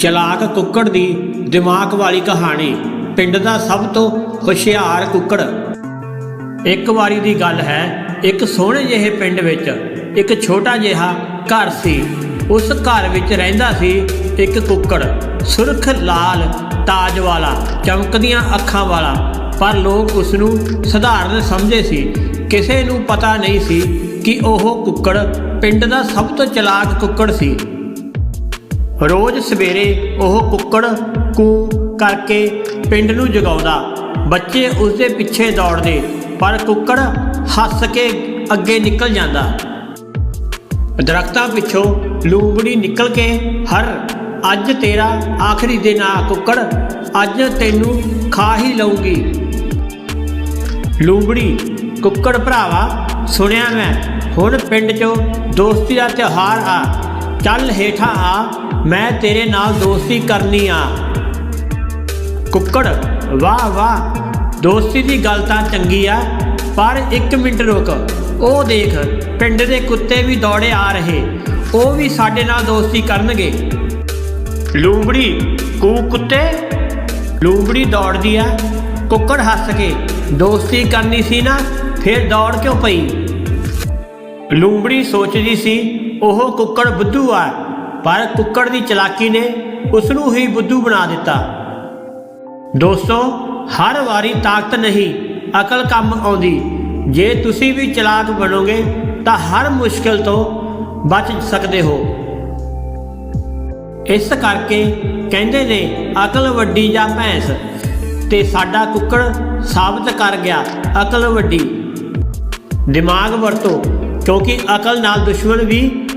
ਚਲਾਕ ਕੁੱਕੜ ਦੀ ਦਿਮਾਗ ਵਾਲੀ ਕਹਾਣੀ, ਪਿੰਡ ਦਾ ਸਭ ਤੋਂ ਹੁਸ਼ਿਆਰ ਕੁੱਕੜ। ਇੱਕ ਵਾਰੀ ਦੀ ਗੱਲ ਹੈ, ਇੱਕ ਸੋਹਣੇ ਜਿਹੇ ਪਿੰਡ ਵਿੱਚ ਇੱਕ ਛੋਟਾ ਜਿਹਾ ਘਰ ਸੀ। ਉਸ ਘਰ ਵਿੱਚ ਰਹਿੰਦਾ ਸੀ ਇੱਕ ਕੁੱਕੜ, ਸੁਰਖ ਲਾਲ, ਤਾਜ ਵਾਲਾ, ਚਮਕਦੀਆਂ ਅੱਖਾਂ ਵਾਲਾ। ਪਰ ਲੋਕ ਉਸ ਨੂੰ ਸਧਾਰਨ ਸਮਝੇ ਸੀ। ਕਿਸੇ ਨੂੰ ਪਤਾ ਨਹੀਂ ਸੀ ਕਿ ਉਹ ਕੁੱਕੜ ਪਿੰਡ ਦਾ ਸਭ ਤੋਂ ਚਲਾਕ ਕੁੱਕੜ ਸੀ। ਰੋਜ਼ ਸਵੇਰੇ ਉਹ ਕੁੱਕੜ ਕੂ ਕਰਕੇ ਪਿੰਡ ਨੂੰ ਜਗਾਉਂਦਾ। ਬੱਚੇ ਉਸ ਦੇ ਪਿੱਛੇ ਦੌੜਦੇ, ਪਰ ਕੁੱਕੜ ਹੱਸ ਕੇ ਅੱਗੇ ਨਿਕਲ ਜਾਂਦਾ। ਦਰਖਤਾਂ ਪਿੱਛੋਂ ਲੂੰਬੜੀ ਨਿਕਲ ਕੇ, ਹਰ, ਅੱਜ ਤੇਰਾ ਆਖਰੀ ਦਿਨ ਆ ਕੁੱਕੜ, ਅੱਜ ਤੈਨੂੰ ਖਾ ਹੀ ਲਊਂਗੀ। ਲੂੰਬੜੀ, ਕੁੱਕੜ ਭਰਾਵਾ, ਸੁਣਿਆ ਮੈਂ, ਹੁਣ ਪਿੰਡ 'ਚੋਂ ਦੋਸਤੀ ਦਾ ਤਿਉਹਾਰ ਆ। ਚੱਲ ਹੇਠਾਂ ਆ, ਮੈਂ ਤੇਰੇ ਨਾਲ ਦੋਸਤੀ ਕਰਨੀ ਆ। ਕੁੱਕੜ, ਵਾਹ ਵਾਹ, ਦੋਸਤੀ ਦੀ ਗੱਲ ਤਾਂ ਚੰਗੀ ਆ, ਪਰ ਇੱਕ ਮਿੰਟ ਰੁਕ। ਉਹ ਦੇਖ, ਪਿੰਡ ਦੇ ਕੁੱਤੇ ਵੀ ਦੌੜੇ ਆ ਰਹੇ, ਉਹ ਵੀ ਸਾਡੇ ਨਾਲ ਦੋਸਤੀ ਕਰਨਗੇ। ਲੂੰਬੜੀ, ਕੂ ਕੁੱਤੇ? ਲੂੰਬੜੀ ਦੌੜਦੀ ਆ, ਕੁੱਕੜ ਹੱਸ ਕੇ, ਦੋਸਤੀ ਕਰਨੀ ਸੀ ਨਾ, ਫਿਰ ਦੌੜ ਕਿਉਂ ਪਈ? ਲੂੰਬੜੀ ਸੋਚਦੀ ਸੀ ਉਹ ਕੁੱਕੜ ਬੁੱਧੂ ਆ, ਪਰ ਕੁੱਕੜ ਦੀ ਚਲਾਕੀ ਨੇ ਉਸ ਨੂੰ ਹੀ ਬੁੱਧੂ ਬਣਾ ਦਿੱਤਾ। ਦੋਸਤੋ, ਹਰ ਵਾਰੀ ਤਾਕਤ ਨਹੀਂ, ਅਕਲ ਕੰਮ ਆਉਂਦੀ। ਜੇ ਤੁਸੀਂ ਵੀ ਚਲਾਕ ਬਣੋਗੇ, ਤਾਂ ਹਰ ਮੁਸ਼ਕਲ ਤੋਂ ਬਚ ਸਕਦੇ ਹੋ। ਇਸ ਕਰਕੇ ਕਹਿੰਦੇ ਨੇ, ਅਕਲ ਵੱਡੀ ਜਾਂ ਭੈਂਸ, ਤੇ ਸਾਡਾ ਕੁੱਕੜ ਸਾਬਤ ਕਰ ਗਿਆ, ਅਕਲ ਵੱਡੀ। ਦਿਮਾਗ ਵਰਤੋ, ਕਿਉਂਕਿ ਅਕਲ ਨਾਲ ਦੁਸ਼ਮਣ ਵੀ